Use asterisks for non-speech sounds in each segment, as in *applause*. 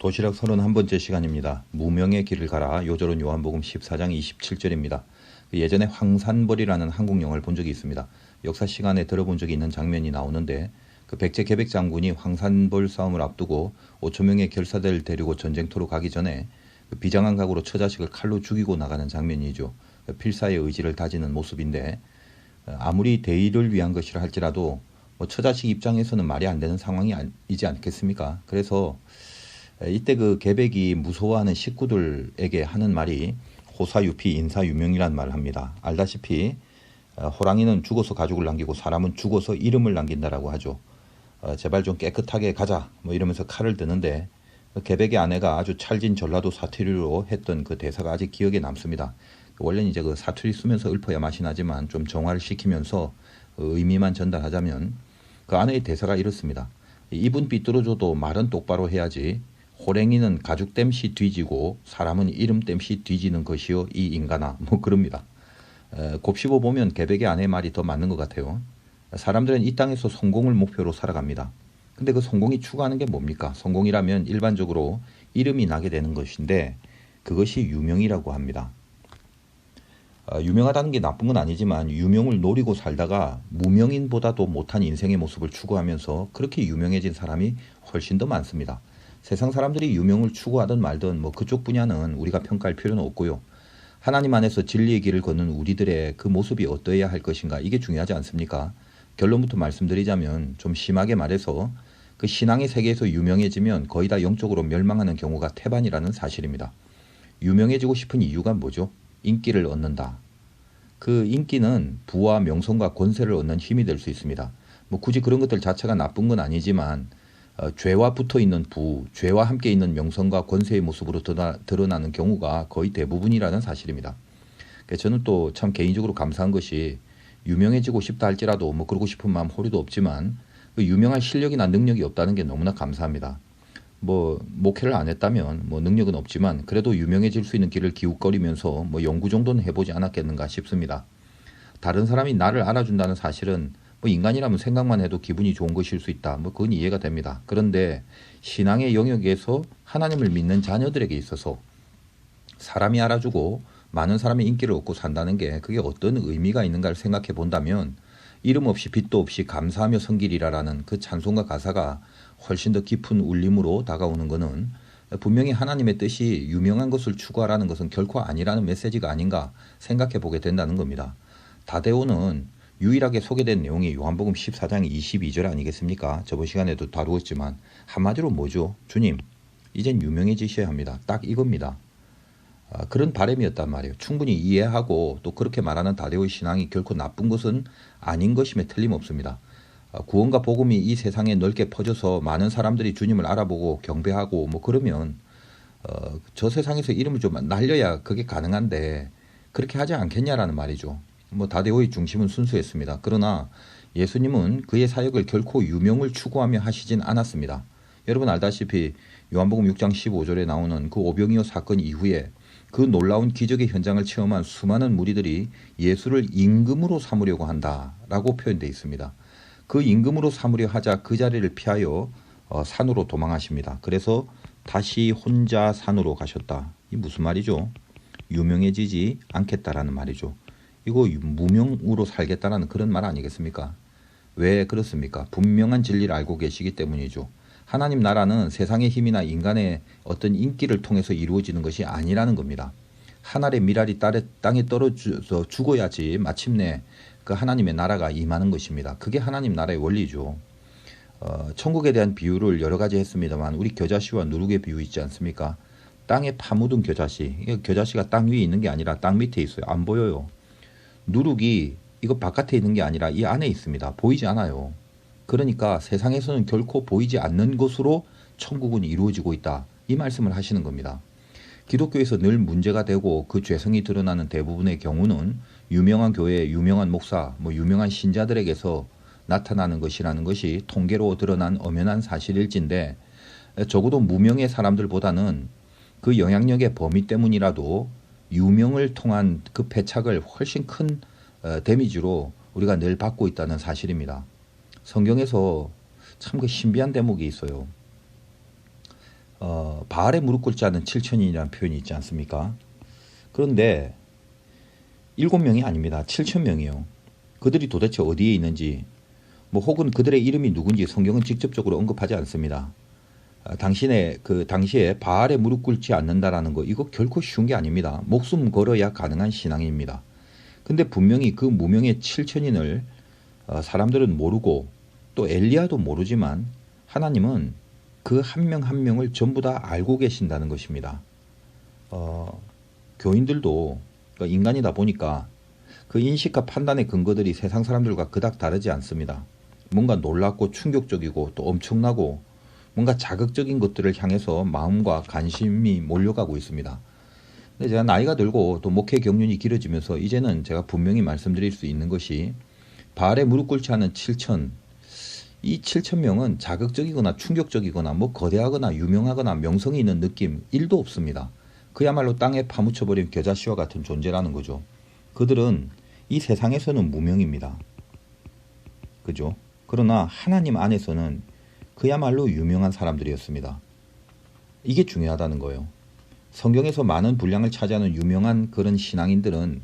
도시락 31번째 시간입니다. 무명의 길을 가라 요절은 요한복음 14장 27절입니다. 예전에 황산벌이라는 한국 영화를 본 적이 있습니다. 역사 시간에 들어본 적이 있는 장면이 나오는데 그 백제 계백 장군이 황산벌 싸움을 앞두고 5천 명의 결사대를 데리고 전쟁터로 가기 전에 그 비장한 각오로 처자식을 칼로 죽이고 나가는 장면이죠. 그 필사의 의지를 다지는 모습인데 아무리 대의를 위한 것이라 할지라도 뭐 처자식 입장에서는 말이 안 되는 상황이지 않겠습니까? 그래서 이때 그 계백이 무서워하는 식구들에게 하는 말이 호사유피 인사유명이란 말을 합니다. 알다시피 어, 호랑이는 죽어서 가죽을 남기고 사람은 죽어서 이름을 남긴다라고 하죠. 어, 제발 좀 깨끗하게 가자 뭐 이러면서 칼을 드는데 그 계백의 아내가 아주 찰진 전라도 사투리로 했던 그 대사가 아직 기억에 남습니다. 원래는 이제 그 사투리 쓰면서 읊어야 맛이 나지만 좀 정화를 시키면서 그 의미만 전달하자면 그 아내의 대사가 이렇습니다. 입은 삐뚤어져도 말은 똑바로 해야지 호랭이는 가죽 땜시 뒤지고 사람은 이름 땜시 뒤지는 것이요 이 인간아 뭐 그럽니다. 에, 곱씹어 보면 개백의 아내 말이 더 맞는 것 같아요. 사람들은 이 땅에서 성공을 목표로 살아갑니다. 근데 그 성공이 추구하는 게 뭡니까? 성공이라면 일반적으로 이름이 나게 되는 것인데 그것이 유명이라고 합니다. 어, 유명하다는 게 나쁜 건 아니지만 유명을 노리고 살다가 무명인보다도 못한 인생의 모습을 추구하면서 그렇게 유명해진 사람이 훨씬 더 많습니다. 세상 사람들이 유명을 추구하든 말든 뭐 그쪽 분야는 우리가 평가할 필요는 없고요. 하나님 안에서 진리의 길을 걷는 우리들의 그 모습이 어떠해야 할 것인가 이게 중요하지 않습니까? 결론부터 말씀드리자면 좀 심하게 말해서 그 신앙의 세계에서 유명해지면 거의 다 영적으로 멸망하는 경우가 태반이라는 사실입니다. 유명해지고 싶은 이유가 뭐죠? 인기를 얻는다. 그 인기는 부와 명성과 권세를 얻는 힘이 될 수 있습니다. 뭐 굳이 그런 것들 자체가 나쁜 건 아니지만 어, 죄와 붙어 있는 부, 죄와 함께 있는 명성과 권세의 모습으로 드러나, 는 경우가 거의 대부분이라는 사실입니다. 저는 또 참 개인적으로 감사한 것이 유명해지고 싶다 할지라도 뭐 그러고 싶은 마음 호리도 없지만 그 유명한 실력이나 능력이 없다는 게 너무나 감사합니다. 뭐 목회를 안 했다면 뭐 능력은 없지만 그래도 유명해질 수 있는 길을 기웃거리면서 뭐 연구 정도는 해보지 않았겠는가 싶습니다. 다른 사람이 나를 알아준다는 사실은 뭐 인간이라면 생각만 해도 기분이 좋은 것일 수 있다. 뭐 그건 이해가 됩니다. 그런데 신앙의 영역에서 하나님을 믿는 자녀들에게 있어서 사람이 알아주고 많은 사람의 인기를 얻고 산다는 게 그게 어떤 의미가 있는가를 생각해 본다면 이름 없이 빛도 없이 감사하며 성길이라라는 그 찬송가 가사가 훨씬 더 깊은 울림으로 다가오는 것은 분명히 하나님의 뜻이 유명한 것을 추구하라는 것은 결코 아니라는 메시지가 아닌가 생각해 보게 된다는 겁니다. 다데오는 유일하게 소개된 내용이 요한복음 14장 22절 아니겠습니까? 저번 시간에도 다루었지만 한마디로 뭐죠? 주님, 이젠 유명해지셔야 합니다. 딱 이겁니다. 아, 그런 바램이었단 말이에요. 충분히 이해하고 또 그렇게 말하는 다데오의 신앙이 결코 나쁜 것은 아닌 것임에 틀림없습니다. 아, 구원과 복음이 이 세상에 넓게 퍼져서 많은 사람들이 주님을 알아보고 경배하고 뭐 그러면 어, 저 세상에서 이름을 좀 날려야 그게 가능한데 그렇게 하지 않겠냐라는 말이죠. 뭐 다데오의 중심은 순수했습니다. 그러나 예수님은 그의 사역을 결코 유명을 추구하며 하시진 않았습니다. 여러분 알다시피 요한복음 6장 15절에 나오는 그 오병이어 사건 이후에 그 놀라운 기적의 현장을 체험한 수많은 무리들이 예수를 임금으로 삼으려고 한다라고 표현되어 있습니다. 그 임금으로 삼으려 하자 그 자리를 피하여 어, 산으로 도망하십니다. 그래서 다시 혼자 산으로 가셨다. 이 무슨 말이죠? 유명해지지 않겠다라는 말이죠. 이거 무명으로 살겠다라는 그런 말 아니겠습니까? 왜 그렇습니까? 분명한 진리를 알고 계시기 때문이죠. 하나님 나라는 세상의 힘이나 인간의 어떤 인기를 통해서 이루어지는 것이 아니라는 겁니다. 하늘의 미랄이 땅에 떨어져서 죽어야지 마침내 그 하나님의 나라가 임하는 것입니다. 그게 하나님 나라의 원리죠. 어, 천국에 대한 비유를 여러 가지 했습니다만 우리 겨자씨와 누룩의 비유 있지 않습니까? 땅에 파묻은 겨자씨. 겨자씨가 땅 위에 있는 게 아니라 땅 밑에 있어요. 안 보여요. 누룩이 이거 바깥에 있는 게 아니라 이 안에 있습니다. 보이지 않아요. 그러니까 세상에서는 결코 보이지 않는 것으로 천국은 이루어지고 있다. 이 말씀을 하시는 겁니다. 기독교에서 늘 문제가 되고 그 죄성이 드러나는 대부분의 경우는 유명한 교회, 유명한 목사, 뭐 유명한 신자들에게서 나타나는 것이라는 것이 통계로 드러난 엄연한 사실일진데 적어도 무명의 사람들보다는 그 영향력의 범위 때문이라도 유명을 통한 그 패착을 훨씬 큰 어, 데미지로 우리가 늘 받고 있다는 사실입니다. 성경에서 참 그 신비한 대목이 있어요. 어, 바알에 무릎 않은 7천인이라는 표현이 있지 않습니까? 그런데 일곱 명이 아닙니다. 7천 명이요. 그들이 도대체 어디에 있는지 뭐 혹은 그들의 이름이 누군지 성경은 직접적으로 언급하지 않습니다. 아, 당신의 그 당시에 바알에 무릎 꿇지 않는다라는 거 이거 결코 쉬운 게 아닙니다. 목숨 걸어야 가능한 신앙입니다. 근데 분명히 그 무명의 7천인을 어, 사람들은 모르고 또 엘리야도 모르지만 하나님은 그 한 명 한 명을 전부 다 알고 계신다는 것입니다. 어, 교인들도 그러니까 인간이다 보니까 그 인식과 판단의 근거들이 세상 사람들과 그닥 다르지 않습니다. 뭔가 놀랍고 충격적이고 또 엄청나고 뭔가 자극적인 것들을 향해서 마음과 관심이 몰려가고 있습니다. 근데 제가 나이가 들고 또 목회 경륜이 길어지면서 이제는 제가 분명히 말씀드릴 수 있는 것이 발에 무릎 꿇지 않은 7천 이 7천 명은 자극적이거나 충격적이거나 뭐 거대하거나 유명하거나 명성이 있는 느낌 1도 없습니다. 그야말로 땅에 파묻혀버린 겨자씨와 같은 존재라는 거죠. 그들은 이 세상에서는 무명입니다. 그죠? 그러나 하나님 안에서는 그야말로 유명한 사람들이었습니다. 이게 중요하다는 거예요. 성경에서 많은 분량을 차지하는 유명한 그런 신앙인들은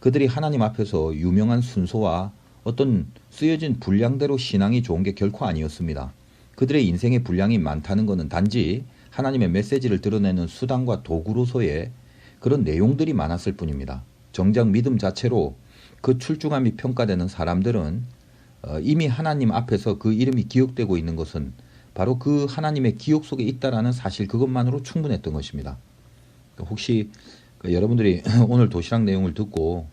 그들이 하나님 앞에서 유명한 순서와 어떤 쓰여진 분량대로 신앙이 좋은 게 결코 아니었습니다. 그들의 인생의 분량이 많다는 것은 단지 하나님의 메시지를 드러내는 수단과 도구로서의 그런 내용들이 많았을 뿐입니다. 정작 믿음 자체로 그 출중함이 평가되는 사람들은 어, 이미 하나님 앞에서 그 이름이 기억되고 있는 것은 바로 그 하나님의 기억 속에 있다라는 사실 그것만으로 충분했던 것입니다. 혹시 그 여러분들이 *laughs* 오늘 도시락 내용을 듣고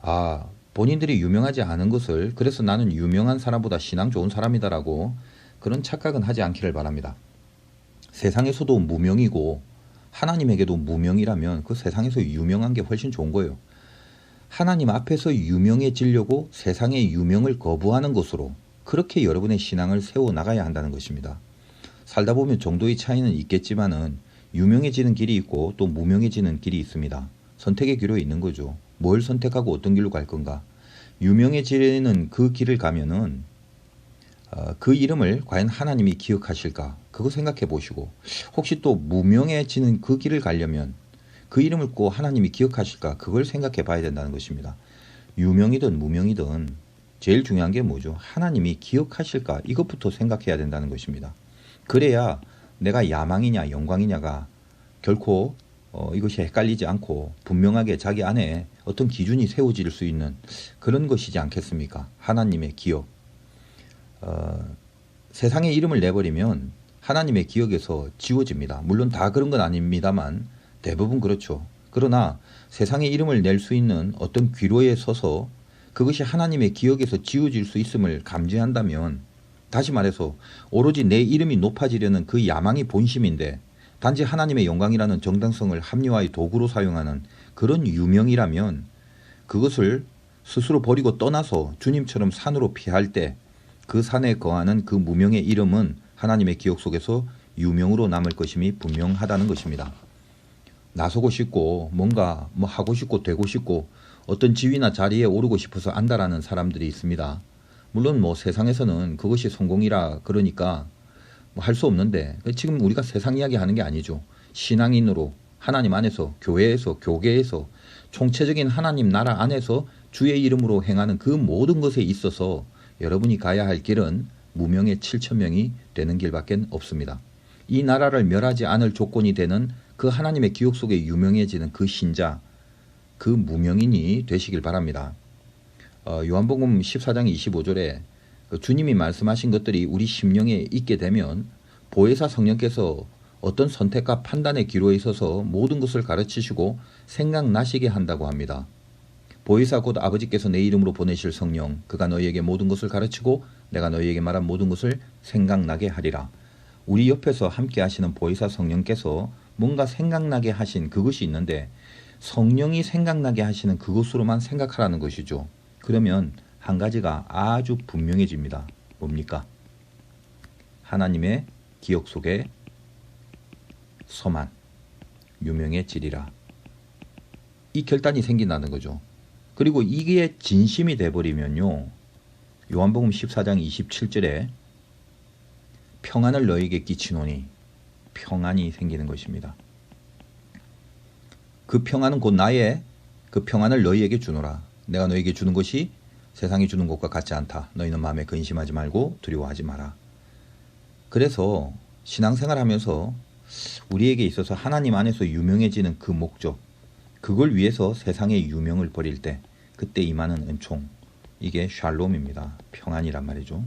아 본인들이 유명하지 않은 것을 그래서 나는 유명한 사람보다 신앙 좋은 사람이다라고 그런 착각은 하지 않기를 바랍니다. 세상에서도 무명이고 하나님에게도 무명이라면 그 세상에서 유명한 게 훨씬 좋은 거예요. 하나님 앞에서 유명해지려고 세상의 유명을 거부하는 것으로 그렇게 여러분의 신앙을 세워 나가야 한다는 것입니다. 살다 보면 정도의 차이는 있겠지만은 유명해지는 길이 있고 또 무명해지는 길이 있습니다. 선택의 길로 있는 거죠. 뭘 선택하고 어떤 길로 갈 건가? 유명해지는 그 길을 가면은 어, 그 이름을 과연 하나님이 기억하실까? 그거 생각해 보시고 혹시 또 무명해지는 그 길을 가려면 그 이름을 꼭 하나님이 기억하실까? 그걸 생각해 봐야 된다는 것입니다. 유명이든 무명이든 제일 중요한 게 뭐죠? 하나님이 기억하실까? 이것부터 생각해야 된다는 것입니다. 그래야 내가 야망이냐 영광이냐가 결코 어, 이것이 헷갈리지 않고 분명하게 자기 안에 어떤 기준이 세워질 수 있는 그런 것이지 않겠습니까? 하나님의 기억. 어, 세상에 이름을 내버리면 하나님의 기억에서 지워집니다. 물론 다 그런 건 아닙니다만 대부분 그렇죠. 그러나 세상에 이름을 낼 수 있는 어떤 귀로에 서서 그것이 하나님의 기억에서 지워질 수 있음을 감지한다면 다시 말해서 오로지 내 이름이 높아지려는 그 야망이 본심인데 단지 하나님의 영광이라는 정당성을 합리화의 도구로 사용하는 그런 유명이라면 그것을 스스로 버리고 떠나서 주님처럼 산으로 피할 때 그 산에 거하는 그 무명의 이름은 하나님의 기억 속에서 유명으로 남을 것임이 분명하다는 것입니다. 나서고 싶고 뭔가 뭐 하고 싶고 되고 싶고 어떤 지위나 자리에 오르고 싶어서 안다라는 사람들이 있습니다. 물론 뭐 세상에서는 그것이 성공이라 그러니까 뭐 할 수 없는데 지금 우리가 세상 이야기 하는 게 아니죠. 신앙인으로 하나님 안에서 교회에서 교계에서 총체적인 하나님 나라 안에서 주의 이름으로 행하는 그 모든 것에 있어서 여러분이 가야 할 길은 무명의 7천 명이 되는 길밖에 없습니다. 이 나라를 멸하지 않을 조건이 되는 그 하나님의 기억 속에 유명해지는 그 신자, 그 무명인이 되시길 바랍니다. 어, 요한복음 14장 25절에 그 주님이 말씀하신 것들이 우리 심령에 있게 되면 보혜사 성령께서 어떤 선택과 판단의 기로에 있어서 모든 것을 가르치시고 생각나시게 한다고 합니다. 보혜사 곧 아버지께서 내 이름으로 보내실 성령 그가 너희에게 모든 것을 가르치고 내가 너희에게 말한 모든 것을 생각나게 하리라. 우리 옆에서 함께 하시는 보혜사 성령께서 뭔가 생각나게 하신 그것이 있는데 성령이 생각나게 하시는 그것으로만 생각하라는 것이죠. 그러면 한 가지가 아주 분명해집니다. 뭡니까? 하나님의 기억 속에 서만 유명해지리라. 이 결단이 생긴다는 거죠. 그리고 이게 진심이 돼버리면요. 요한복음 14장 27절에 평안을 너에게 끼치노니 평안이 생기는 것입니다. 그 평안은 곧 나의 그 평안을 너희에게 주노라. 내가 너에게 주는 것이 세상이 주는 것과 같지 않다. 너희는 마음에 근심하지 말고 두려워하지 마라. 그래서 신앙생활 하면서 우리에게 있어서 하나님 안에서 유명해지는 그 목적, 그걸 위해서 세상의 유명을 버릴 때, 그때 임하는 은총, 이게 샬롬입니다. 평안이란 말이죠.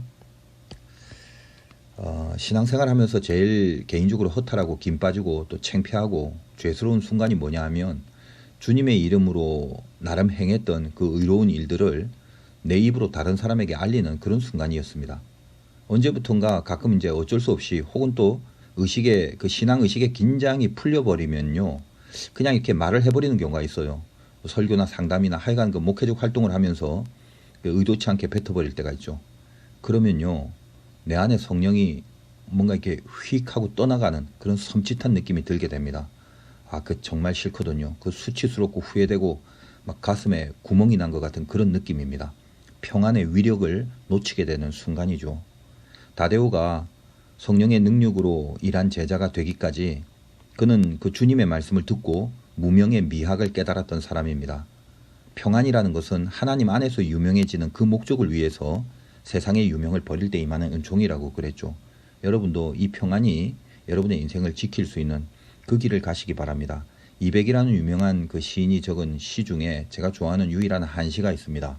어, 신앙생활 하면서 제일 개인적으로 허탈하고 김 빠지고 또 창피하고 죄스러운 순간이 뭐냐 하면 주님의 이름으로 나름 행했던 그 의로운 일들을 내 입으로 다른 사람에게 알리는 그런 순간이었습니다. 언제부턴가 가끔 이제 어쩔 수 없이 혹은 또 의식의 그 신앙 의식의 긴장이 풀려버리면요. 그냥 이렇게 말을 해버리는 경우가 있어요. 설교나 상담이나 하여간 그 목회적 활동을 하면서 그 의도치 않게 뱉어버릴 때가 있죠. 그러면요. 내 안에 성령이 뭔가 이렇게 휙 하고 떠나가는 그런 섬찟한 느낌이 들게 됩니다. 아, 그 정말 싫거든요. 그 수치스럽고 후회되고 막 가슴에 구멍이 난 것 같은 그런 느낌입니다. 평안의 위력을 놓치게 되는 순간이죠. 다데오가 성령의 능력으로 일한 제자가 되기까지 그는 그 주님의 말씀을 듣고 무명의 미학을 깨달았던 사람입니다. 평안이라는 것은 하나님 안에서 유명해지는 그 목적을 위해서 세상의 유명을 버릴 때 임하는 은총이라고 그랬죠. 여러분도 이 평안이 여러분의 인생을 지킬 수 있는 그 길을 가시기 바랍니다. 이백이라는 유명한 그 시인이 적은 시 중에 제가 좋아하는 유일한 한시가 있습니다.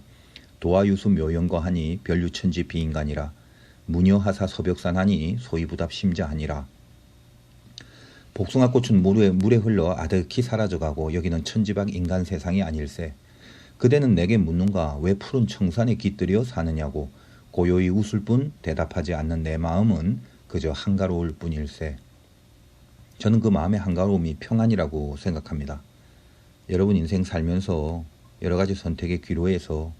도화유수 묘연거 하니 별유천지 비인간이라 무녀하사 서벽산 하니 소이부답 심자하니라 복숭아꽃은 물에, 물에 흘러 아득히 사라져가고 여기는 천지박 인간 세상이 아닐세 그대는 내게 묻는가 왜 푸른 청산에 깃들여 사느냐고 고요히 웃을 뿐 대답하지 않는 내 마음은 그저 한가로울 뿐일세 저는 그 마음의 한가로움이 평안이라고 생각합니다. 여러분 인생 살면서 여러 가지 선택의 기로에서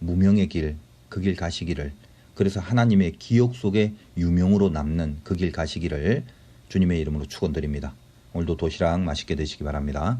무명의 길, 그 길 가시기를 그래서 하나님의 기억 속에 유명으로 남는 그 길 가시기를 주님의 이름으로 축원드립니다. 오늘도 도시락 맛있게 드시기 바랍니다.